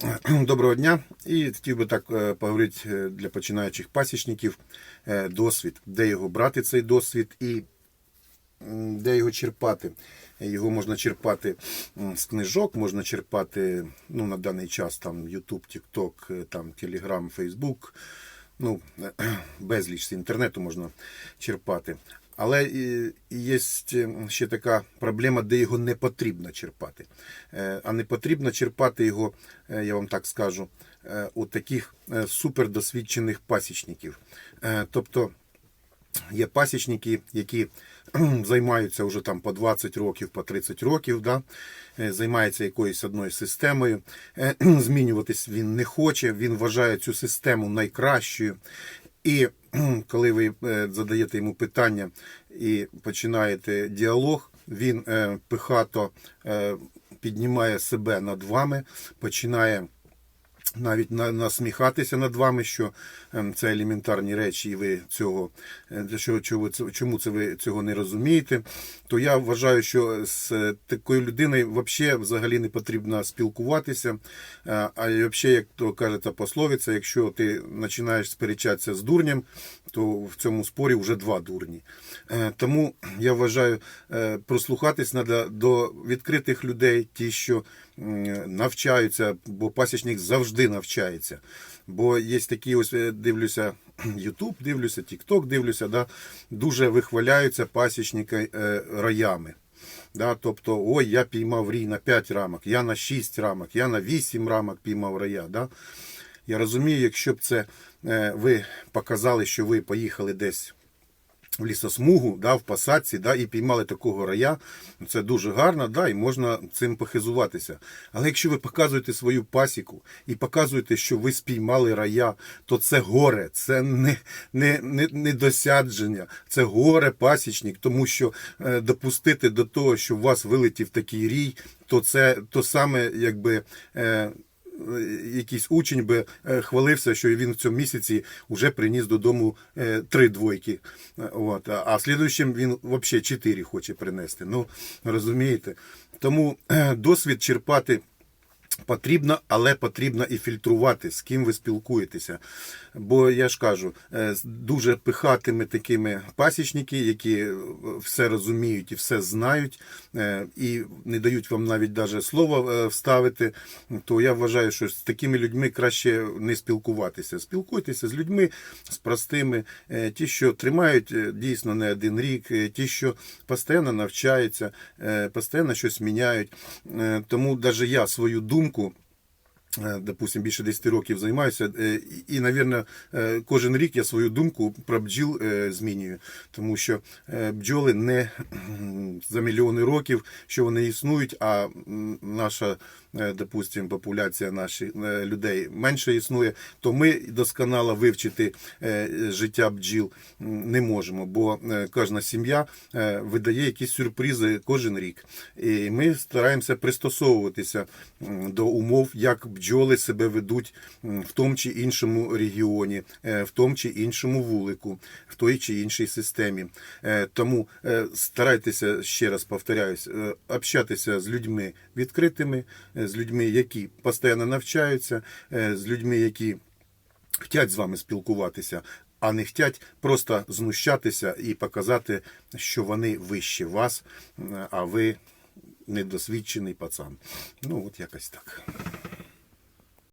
Доброго дня. І хотів би так е, поговорити е, для починаючих пасічників е, досвід, де його брати цей досвід і де його черпати. Його можна черпати з книжок, можна черпати ну, на даний час там YouTube, TikTok, там Telegram, Facebook. Ну, безліч з інтернету можна черпати. Але є ще така проблема, де його не потрібно черпати. Е, А не потрібно черпати його, е, я вам так скажу, е, у таких супердосвідчених пасічників. Тобто є пасічники, які займаються вже там по 20 років, по 30 років, да? займаються якоюсь одною системою. Змінюватись він не хоче, він вважає цю систему найкращою. І коли ви е, задаєте йому питання і починаєте діалог, він е, пихато е, піднімає себе над вами, починає навіть на- насміхатися над вами, що ем, це елементарні речі, і ви цього е, це- чому це ви цього не розумієте, то я вважаю, що з е, такою людиною взагалі не потрібно спілкуватися. Е, А і взагалі, як то каже та пословиця, якщо ти починаєш сперечатися з дурнем, то в цьому спорі вже два дурні. Тому я вважаю, прослухатись треба до відкритих людей, ті, що навчаються, бо пасічник завжди навчається. Бо є такі, ось е, дивлюся, YouTube, дивлюся, TikTok дивлюся, да, дуже вихваляються пасічники е, роями. Да, тобто, ой, я піймав рій на 5 рамок, я на 6 рамок, я на 8 рамок піймав рая. Да? Я розумію, якщо б це е, ви показали, що ви поїхали десь в лісосмугу, да, в посадці, да, і піймали такого рая, це дуже гарно, да, і можна цим похизуватися. Але якщо ви показуєте свою пасіку і показуєте, що ви спіймали рая, то це горе, це не, не, не, не досядження, це горе пасічник, тому що е, допустити до того, що у вас вилетів такий рій, то це то саме, якби. Е, якийсь учень би е, хвалився, що він в цьому місяці вже приніс додому е, три двойки. Е, От. А слідуючим він взагалі чотири хоче принести. Ну, розумієте? Тому е, досвід черпати. Потрібно, але потрібно і фільтрувати, з ким ви спілкуєтеся. Бо я ж кажу, е, з дуже пихатими такими пасічники, які е, все розуміють і все знають, е, і не дають вам навіть даже слова вставити, то я вважаю, що з такими людьми краще не спілкуватися. Спілкуйтеся з людьми, з простими, ті, що тримають дійсно не один рік, ті, що постійно навчаються, постійно щось міняють. Тому навіть я свою думку. Е, Допустим, більше 10 років займаюся, е, і, навірно, е, кожен рік я свою думку про бджіл е, змінюю, тому що е, бджоли не за мільйони років, що вони існують, а наша, е, допустим, популяція наших е, людей менше існує, то ми досконало вивчити е, життя бджіл не можемо, бо е, кожна сім'я е, видає якісь сюрпризи кожен рік. І ми стараємося пристосовуватися до умов, як бджоли себе ведуть в тому чи іншому регіоні, е, в тому чи іншому вулику, в той чи іншій системі. Е, Тому е, старайтеся, ще раз повторяюсь, общатися з людьми відкритими, з людьми, які постійно навчаються, з людьми, які хочуть з вами спілкуватися, а не хочуть просто знущатися і показати, що вони вище вас, а ви недосвідчений пацан. Ну, от якось так.